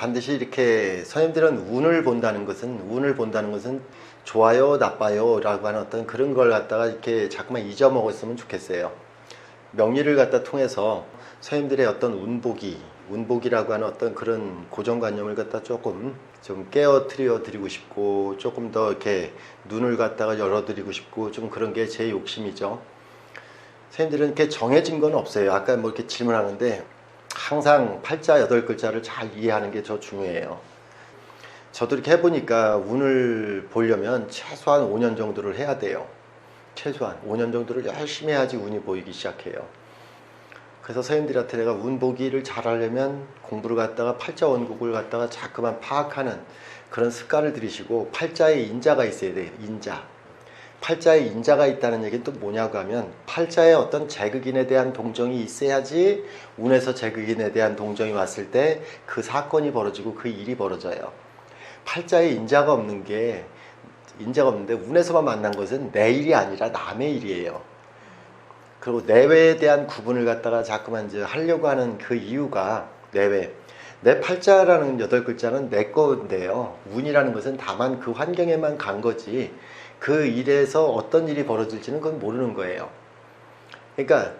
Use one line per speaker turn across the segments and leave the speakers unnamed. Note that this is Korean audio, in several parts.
반드시 이렇게 선생님들은 운을 본다는 것은 운을 본다는 것은 좋아요 나빠요라고 하는 어떤 그런 걸 갖다가 이렇게 자꾸만 잊어먹었으면 좋겠어요. 명리를 갖다 통해서 선생님들의 어떤 운보기, 운보기라고 하는 어떤 그런 고정관념을 갖다 조금 좀 깨어뜨려 드리고 싶고 조금 더 이렇게 눈을 갖다가 열어 드리고 싶고 좀 그런 게 제 욕심이죠. 선생님들은 이렇게 정해진 건 없어요. 아까 뭐 이렇게 질문하는데 항상 팔자 여덟 글자를 잘 이해하는 게 저 중요해요. 저도 이렇게 해보니까 운을 보려면 최소한 5년 정도를 해야 돼요. 최소한 5년 정도를 열심히 해야지 운이 보이기 시작해요. 그래서 선생님들한테 내가 운 보기를 잘 하려면 공부를 갖다가 팔자 원국을 갖다가 자꾸만 파악하는 그런 습관을 들이시고 팔자에 인자가 있어야 돼요. 인자. 팔자에 인자가 있다는 얘기는 또 뭐냐고 하면 팔자에 어떤 제극인에 대한 동정이 있어야지 운에서 제극인에 대한 동정이 왔을 때 그 사건이 벌어지고 그 일이 벌어져요. 팔자에 인자가 없는 게 인자가 없는데 운에서만 만난 것은 내 일이 아니라 남의 일이에요. 그리고 내외에 대한 구분을 갖다가 자꾸만 이제 하려고 하는 그 이유가 내외. 내 팔자라는 여덟 글자는 내 건데요. 운이라는 것은 다만 그 환경에만 간 거지 그 일에서 어떤 일이 벌어질지는 그건 모르는 거예요. 그러니까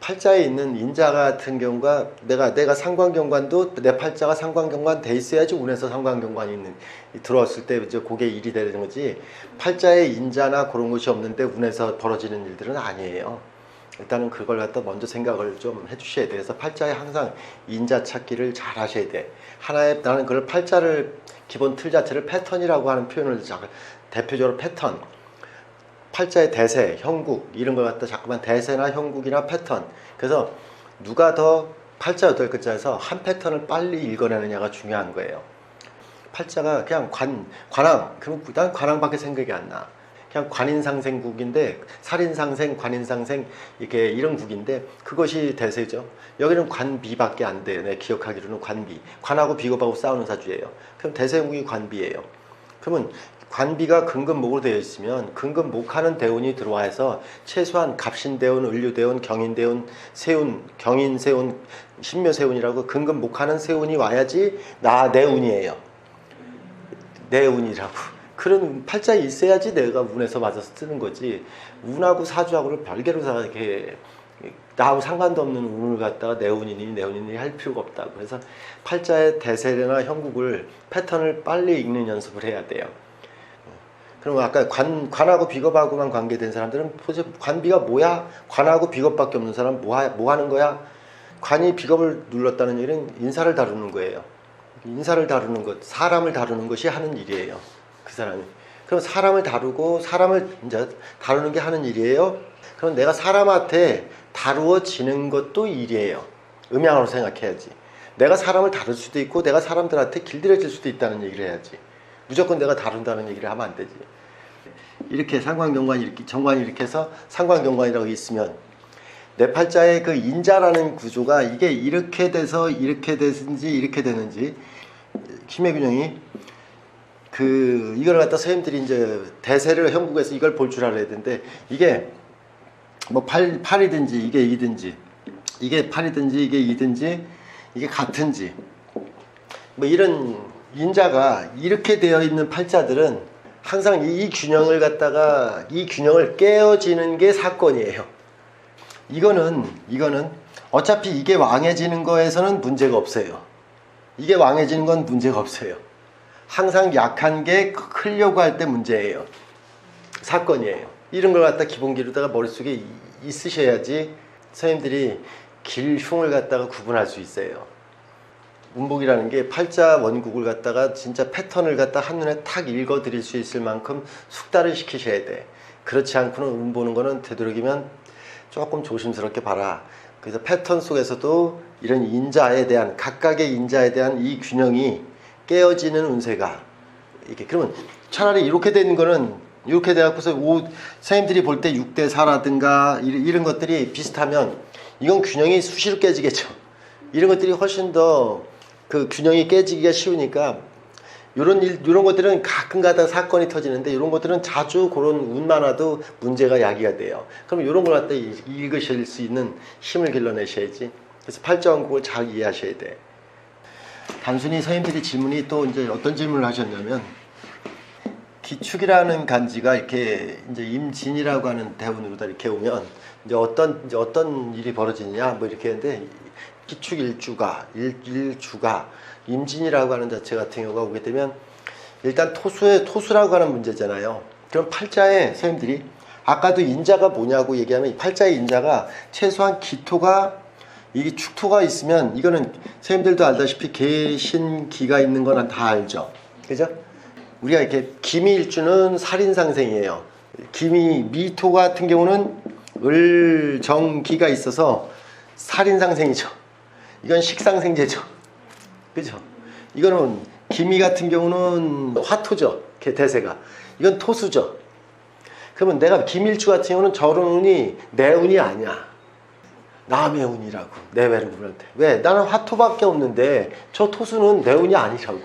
팔자에 있는 인자 같은 경우가 내가 내가 상관경관도 내 팔자가 상관경관 돼 있어야지 운에서 상관경관이 있는 들어왔을 때 이제 그게 일이 되는 거지 팔자에 인자나 그런 것이 없는데 운에서 벌어지는 일들은 아니에요. 일단은 그걸 갖다 먼저 생각을 좀 해주셔야 돼요. 그래서 팔자에 항상 인자 찾기를 잘 하셔야 돼. 하나의 나는 그걸 팔자를 기본 틀 자체를 패턴이라고 하는 표현을 자- 대표적으로 패턴. 팔자의 대세, 형국 이런 걸 갖다 자꾸만 대세나 형국이나 패턴. 그래서 누가 더 팔자 여덟 글자에서 한 패턴을 빨리 읽어내느냐가 중요한 거예요. 팔자가 그냥 관 관왕 그럼 난 관왕밖에 생각이 안 나. 그냥 관인상생국인데 살인상생, 관인상생 이렇게 이런 국인데 그것이 대세죠. 여기는 관비밖에 안 돼요. 내 기억하기로는 관비. 관하고 비겁하고 싸우는 사주예요. 그럼 대세국이 관비예요. 그러면 관비가 근근목으로 되어 있으면 근근목하는 대운이 들어와서 최소한 갑신대운, 을류대운, 경인대운, 세운, 경인세운, 신묘세운이라고 근근목하는 세운이 와야지 나 내 운이에요. 내 운이라고. 그런 팔자에 있어야지 내가 운에서 맞아서 뜨는 거지. 운하고 사주하고를 별개로 다 이렇게 나하고 상관도 없는 운을 갖다가 내 운이니 내 운이니 할 필요가 없다고. 그래서 팔자의 대세나 형국을 패턴을 빨리 읽는 연습을 해야 돼요. 그럼 아까 관, 관하고 비겁하고만 관계된 사람들은 관비가 뭐야? 관하고 비겁밖에 없는 사람 뭐, 하, 뭐 하는 거야? 관이 비겁을 눌렀다는 일은 인사를 다루는 거예요. 인사를 다루는 것, 사람을 다루는 것이 하는 일이에요. 그 사람이. 그럼 사람을 다루고 사람을 이제 다루는 게 하는 일이에요. 그럼 내가 사람한테 다루어지는 것도 일이에요. 음양으로 생각해야지. 내가 사람을 다룰 수도 있고 내가 사람들한테 길들여질 수도 있다는 얘기를 해야지. 무조건 내가 다룬다는 얘기를 하면 안 되지. 이렇게 상관경관이 이렇게 정관이 이렇게 해서 상관경관이라고 있으면 내 팔자의 그 인자라는 구조가 이게 이렇게 돼서 이렇게 되든지 이렇게 되는지 힘의 균형이 그 이걸 갖다 선생님들이 이제 대세를 형국에서 이걸 볼 줄 알아야 되는데 이게 뭐 팔, 팔이든지 이게 이든지 이게 팔이든지 이게 이든지 이게 같은지 뭐 이런 인자가 이렇게 되어 있는 팔자들은 항상 이, 이 균형을 갖다가 이 균형을 깨어지는 게 사건이에요. 이거는 이거는 어차피 이게 왕해지는 거에서는 문제가 없어요. 이게 왕해지는 건 문제가 없어요. 항상 약한 게 크려고 할 때 문제예요. 사건이에요. 이런 걸 갖다 기본기로다가 머릿속에 이- 있으셔야지 선생님들이 길흉을 갖다가 구분할 수 있어요. 운복이라는 게 팔자 원국을 갖다가 진짜 패턴을 갖다 한눈에 탁 읽어 드릴 수 있을 만큼 숙달을 시키셔야 돼. 그렇지 않고는 운 보는 거는 되도록이면 조금 조심스럽게 봐라. 그래서 패턴 속에서도 이런 인자에 대한 각각의 인자에 대한 이 균형이 깨어지는 운세가 이렇게 그러면 차라리 이렇게 된 거는 이렇게 돼갖고서 오, 선생님들이 볼 때 6대 4라든가 이런, 것들이 비슷하면 이건 균형이 수시로 깨지겠죠. 이런 것들이 훨씬 더 그 균형이 깨지기가 쉬우니까 이런 일, 이런 것들은 가끔가다 사건이 터지는데 이런 것들은 자주 그런 운만 와도 문제가 야기가 돼요. 그럼 이런 걸 갖다 읽- 읽으실 수 있는 힘을 길러내셔야지. 그래서 팔자원국을 잘 이해하셔야 돼. 단순히 선생님들이 질문이 또 이제 어떤 질문을 하셨냐면 기축이라는 간지가 이렇게 이제 임진이라고 하는 대운으로 다 이렇게 오면 이제 어떤 이제 어떤 일이 벌어지느냐 뭐 이렇게 했는데 기축 일주가 일, 일주가 임진이라고 하는 자체 같은 경우가 오게 되면 일단 토수의 토수라고 하는 문제잖아요. 그럼 팔자에 선생님들이 아까도 인자가 뭐냐고 얘기하면 이 팔자의 인자가 최소한 기토가 이게 축토가 있으면 이거는 선생님들도 알다시피 개신기가 있는 거는 다 알죠. 그죠? 우리가 이렇게 기미일주는 살인상생이에요. 기미 미토 같은 경우는 을정기가 있어서 살인상생이죠. 이건 식상생제죠. 그죠? 이거는 기미 같은 경우는 화토죠. 개 대세가. 이건 토수죠. 그러면 내가 기밀주 같은 경우는 저런 운이 내 운이 아니야. 남의 운이라고 때. 왜? 나는 화토밖에 없는데 저 토수는 내 운이 아니라고.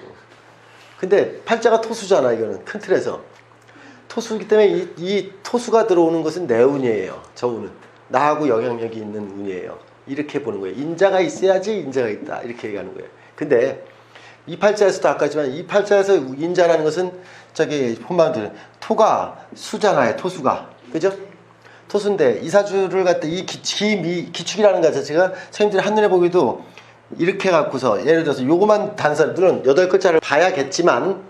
근데 팔자가 토수잖아 이거는 큰 틀에서. 토수이기 때문에 이, 이 토수가 들어오는 것은 내 운이에요. 저 운은. 나하고 영향력이 있는 운이에요. 이렇게 보는 거예요. 인자가 있어야지 인자가 있다. 이렇게 얘기하는 거예요. 근데 이 팔자에서도 아까 지만 이 팔자에서 인자라는 것은 저기 본방들 토가 수잖아요. 토수가. 그죠? 토수인데 이사주를 갖다 이 기, 기, 기축이라는 것 자체가 선생님들이 한눈에 보기도 이렇게 갖고서 예를 들어서 요거만 단서들은 여덟 글자를 봐야겠지만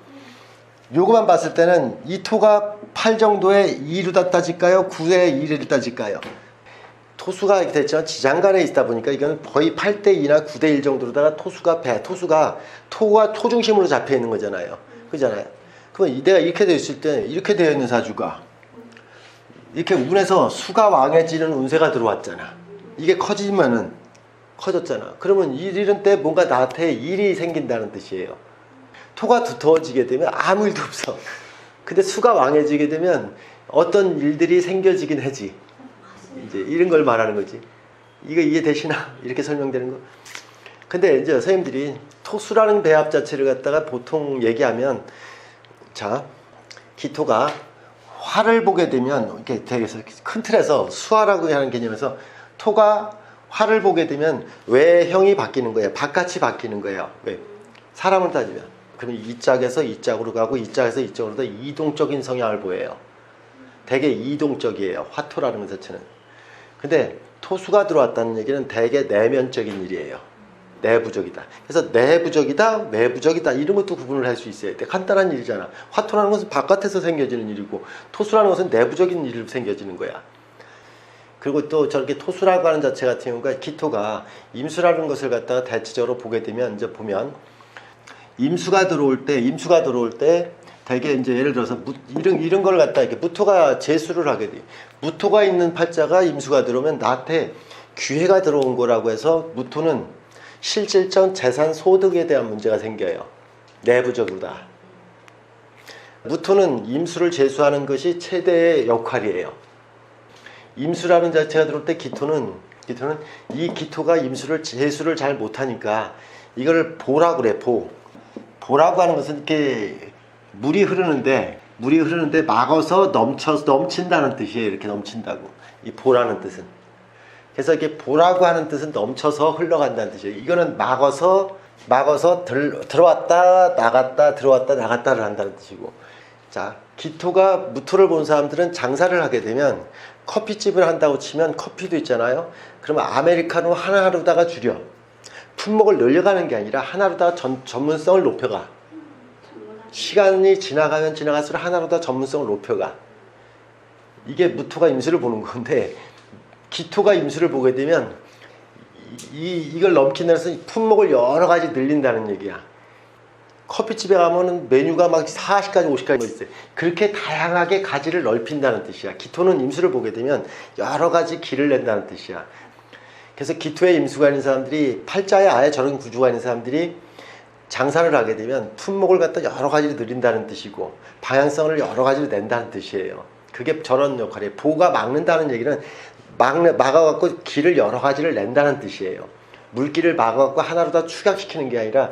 요거만 봤을 때는 이 토가 8 정도의 2로 따질까요? 9의 2를 따질까요? 토수가 이렇게 됐죠. 지장간에 있다 보니까 이거는 거의 8대 2나 9대 1 정도로다가 토수가 배, 토수가 토가 토 중심으로 잡혀 있는 거잖아요. 그잖아요. 이- 내가 이렇게 되어 있을 때 이렇게 되어 있는 사주가 이렇게 운에서 수가 왕해지는 운세가 들어왔잖아. 이게 커지면은 커졌잖아. 그러면 이 일은 때 뭔가 나한테 일이 생긴다는 뜻이에요. 토가 두터워지게 되면 아무 일도 없어. 근데 수가 왕해지게 되면 어떤 일들이 생겨지긴 하지. 이제 이런 걸 말하는 거지. 이거 이해되시나? 이렇게 설명되는 거. 근데 이제 선생님들이 토수라는 배합 자체를 갖다가 보통 얘기하면 자 기토가 화를 보게 되면 이렇게 되게 큰 틀에서 수화라고 하는 개념에서 토가 화를 보게 되면 외형이 바뀌는 거예요. 바깥이 바뀌는 거예요. 왜? 사람을 따지면 그러면 이 짝에서 이 짝으로 가고 이 짝에서 이 짝으로 다 이동적인 성향을 보여요. 되게 이동적이에요. 화토라는 것 자체는. 근데 토수가 들어왔다는 얘기는 대개 내면적인 일이에요. 내부적이다. 그래서 내부적이다, 외부적이다 이런 것도 구분을 할 수 있어야 돼. 간단한 일이잖아. 화토라는 것은 바깥에서 생겨지는 일이고 토수라는 것은 내부적인 일로 생겨지는 거야. 그리고 또 저렇게 토수라고 하는 자체 같은 경우가 기토가 임수라는 것을 갖다가 대체적으로 보게 되면 이제 보면 임수가 들어올 때 임수가 들어올 때 대개 이제 예를 들어서 무, 이런 이런 걸 갖다 이렇게 무토가 재수를 하게 돼. 무토가 있는 팔자가 임수가 들어오면 나한테 기회가 들어온 거라고 해서 무토는 실질적 재산 소득에 대한 문제가 생겨요. 내부적으로 다. 무토는 임수를 재수하는 것이 최대의 역할이에요. 임수라는 자체가 들어올 때 기토는 기토는 이 기토가 임수를 재수를 잘 못하니까 이거를 보라 그래 보. 보라고 하는 것은 이렇게 물이 흐르는데 물이 흐르는데 막어서 넘쳐서 넘친다는 뜻이에요. 이렇게 넘친다고. 이 보라는 뜻은. 그래서 이게 보라고 하는 뜻은 넘쳐서 흘러간다는 뜻이에요. 이거는 막어서 막어서 들, 들어왔다 나갔다 들어왔다 나갔다를 한다는 뜻이고. 자, 기토가 무토를 본 사람들은 장사를 하게 되면 커피집을 한다고 치면 커피도 있잖아요. 그러면 아메리카노 하나로다가 줄여. 품목을 늘려가는 게 아니라 하나로다가 전, 전문성을 높여가. 시간이 지나가면 지나갈수록 하나로 더 전문성을 높여가. 이게 무토가 임수를 보는 건데 기토가 임수를 보게 되면 이, 이걸 넘긴다는 것은 품목을 여러 가지 늘린다는 얘기야. 커피집에 가면은 메뉴가 막 40가지, 50가지 있어요. 그렇게 다양하게 가지를 넓힌다는 뜻이야. 기토는 임수를 보게 되면 여러 가지 길을 낸다는 뜻이야. 그래서 기토에 임수가 있는 사람들이 팔자에 아예 저런 구조가 있는 사람들이 장사를 하게 되면 품목을 갖다 여러 가지를 늘린다는 뜻이고 방향성을 여러 가지로 낸다는 뜻이에요. 그게 저런 역할이에요. 보가 막는다는 얘기는 막, 막아갖고 길을 여러 가지를 낸다는 뜻이에요. 물길을 막아갖고 하나로 다 축약시키는 게 아니라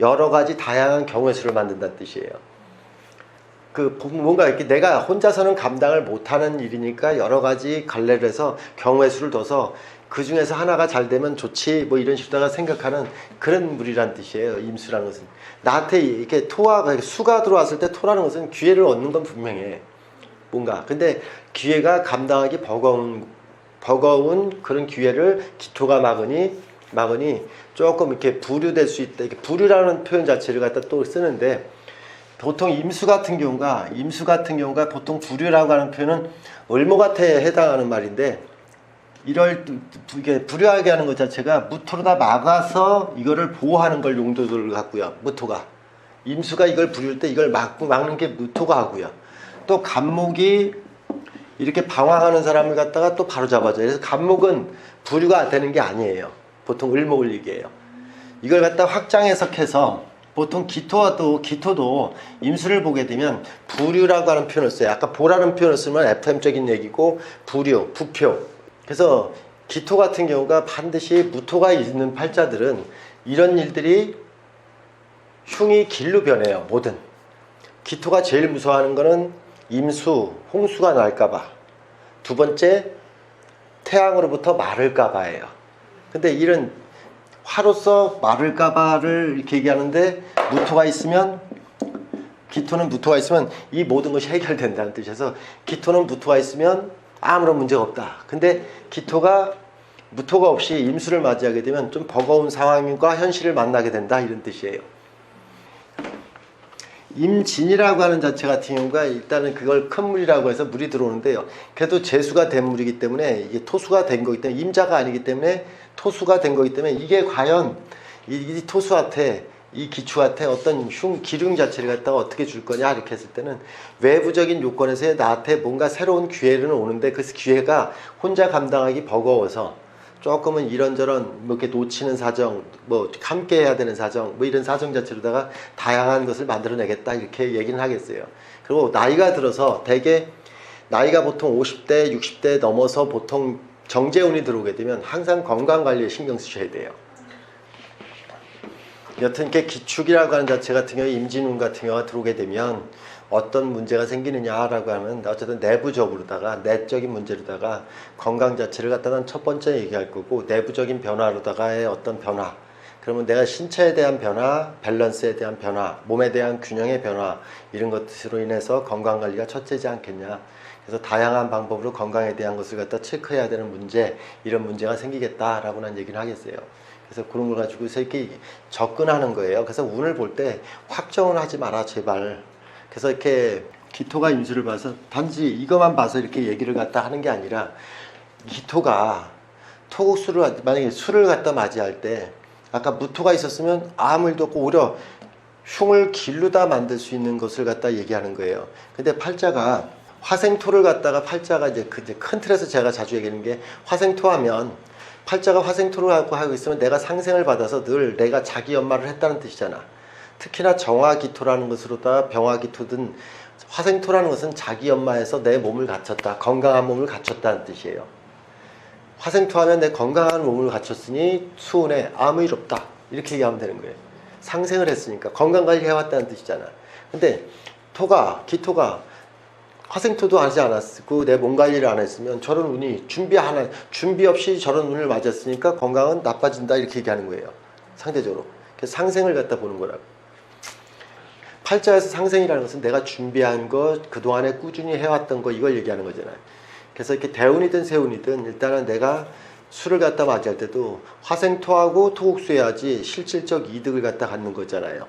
여러 가지 다양한 경우의 수를 만든다는 뜻이에요. 그 뭔가 이렇게 내가 혼자서는 감당을 못하는 일이니까 여러 가지 갈래를 해서 경우의 수를 둬서 그 중에서 하나가 잘 되면 좋지 뭐 이런 식으로다가 생각하는 그런 물이란 뜻이에요. 임수라는 것은 나한테 이렇게 토와 수가 들어왔을 때 토라는 것은 기회를 얻는 건 분명해. 뭔가 근데 기회가 감당하기 버거운 버거운 그런 기회를 기토가 막으니 막으니 조금 이렇게 부류될 수 있다. 이렇게 부류라는 표현 자체를 갖다 또 쓰는데 보통 임수 같은 경우가 임수 같은 경우가 보통 부류라고 하는 표현은 을모같아에 해당하는 말인데 이럴 때 이게 불효하게 하는 것 자체가 무토로 다 막아서 이거를 보호하는 걸 용도를 갖고요. 무토가 임수가 이걸 부릴 때 이걸 막고 막는 게 무토가 하고요. 또 간목이 이렇게 방황하는 사람을 갖다가 또 바로 잡아줘요. 그래서 간목은 부류가 되는 게 아니에요. 보통 을목을 얘기해요. 이걸 갖다 확장 해석해서 보통 기토와 또 기토도 임수를 보게 되면 부류라고 하는 표현을 써요. 아까 보라는 표현을 쓰면 FM적인 얘기고 부류, 부표. 그래서 기토 같은 경우가 반드시 무토가 있는 팔자들은 이런 일들이 흉이 길로 변해요. 뭐든. 기토가 제일 무서워하는 거는 임수, 홍수가 날까봐. 두 번째, 태양으로부터 마를까봐예요. 근데 이런 화로서 마를까봐를 이렇게 얘기하는데 무토가 있으면 기토는 무토가 있으면 이 모든 것이 해결된다는 뜻에서 기토는 무토가 있으면 아무런 문제가 없다. 근데 기토가 무토가 없이 임수를 맞이하게 되면 좀 버거운 상황과 현실을 만나게 된다 이런 뜻이에요. 임진이라고 하는 자체 같은 경우가 일단은 그걸 큰 물이라고 해서 물이 들어오는데요. 그래도 재수가 된 물이기 때문에 이게 토수가 된 거기 때문에 임자가 아니기 때문에 토수가 된 거기 때문에 이게 과연 이, 이 토수한테 이 기추한테 어떤 흉 기능 자체를 갖다가 어떻게 줄 거냐 이렇게 했을 때는 외부적인 요건에서 나한테 뭔가 새로운 기회는 오는데 그 기회가 혼자 감당하기 버거워서 조금은 이런저런 뭐 이렇게 놓치는 사정, 뭐 함께 해야 되는 사정, 뭐 이런 사정 자체로다가 다양한 것을 만들어내겠다 이렇게 얘기는 하겠어요. 그리고 나이가 들어서 대개 나이가 보통 50대, 60대 넘어서 보통 정제운이 들어오게 되면 항상 건강 관리에 신경 쓰셔야 돼요. 여튼 이렇게 기축이라고 하는 자체 같은 경우에 임진운 같은 경우가 들어오게 되면 어떤 문제가 생기느냐라고 하면 어쨌든 내부적으로다가 내적인 문제로다가 건강 자체를 갖다가 첫 번째 얘기할 거고 내부적인 변화로다가의 어떤 변화 그러면 내가 신체에 대한 변화, 밸런스에 대한 변화, 몸에 대한 균형의 변화 이런 것으로 인해서 건강 관리가 첫째지 않겠냐. 그래서 다양한 방법으로 건강에 대한 것을 갖다 체크해야 되는 문제 이런 문제가 생기겠다라고는 얘기를 하겠어요. 그래서 그런 걸 가지고서 이렇게 접근하는 거예요. 그래서 운을 볼 때 확정을 하지 마라 제발. 그래서 이렇게 기토가 임수를 봐서 단지 이것만 봐서 이렇게 얘기를 갖다 하는 게 아니라 기토가 토국수를 만약에 술을 갖다 맞이할 때 아까 무토가 있었으면 아무 일도 없고 오히려 흉을 길르다 만들 수 있는 것을 갖다 얘기하는 거예요. 근데 팔자가 화생토를 갖다가 팔자가 이제 그큰 틀에서 제가 자주 얘기하는 게 화생토 하면 팔자가 화생토를 하고 하고 있으면 내가 상생을 받아서 늘 내가 자기 연마를 했다는 뜻이잖아. 특히나 정화기토라는 것으로다 병화기토든 화생토라는 것은 자기 연마에서 내 몸을 갖췄다. 건강한 몸을 갖췄다는 뜻이에요. 화생토 하면 내 건강한 몸을 갖췄으니 수운에 아무 일 없다. 이렇게 얘기하면 되는 거예요. 상생을 했으니까 건강관리 해왔다는 뜻이잖아. 근데 토가, 기토가 화생토도 하지 않았고 내 몸 관리를 안 했으면 저런 운이 준비 하나 준비 없이 저런 운을 맞았으니까 건강은 나빠진다 이렇게 얘기하는 거예요. 상대적으로. 상생을 갖다 보는 거라고. 팔자에서 상생이라는 것은 내가 준비한 것, 그동안에 꾸준히 해왔던 거 이걸 얘기하는 거잖아요. 그래서 이렇게 대운이든 세운이든 일단은 내가 술을 갖다 맞이할 때도 화생토하고 토국수 해야지 실질적 이득을 갖다 갖는 거잖아요.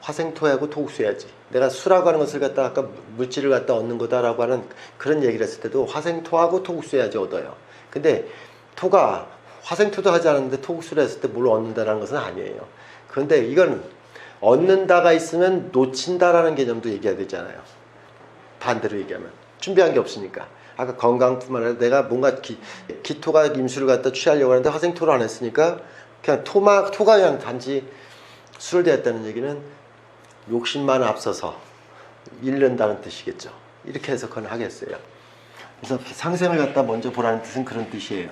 화생토하고 토국수 해야지. 내가 술하고 하는 것을 갖다 아까 물질을 갖다 얻는 거다라고 하는 그런 얘기를 했을 때도 화생토하고 토국수 해야지 얻어요. 근데 토가 화생토도 하지 않았는데 토국수를 했을 때 뭘 얻는다라는 것은 아니에요. 그런데 이건 얻는다가 있으면 놓친다라는 개념도 얘기해야 되잖아요. 반대로 얘기하면 준비한 게 없으니까. 아까 건강뿐만 아니라 내가 뭔가 기, 기토가 임수를 갖다 취하려고 하는데 화생토를 안 했으니까 그냥 토마 토가 그냥 단지 술을 대했다는 얘기는 욕심만 앞서서 잃는다는 뜻이겠죠. 이렇게 해석은 하겠어요. 그래서 상생을 갖다 먼저 보라는 뜻은 그런 뜻이에요.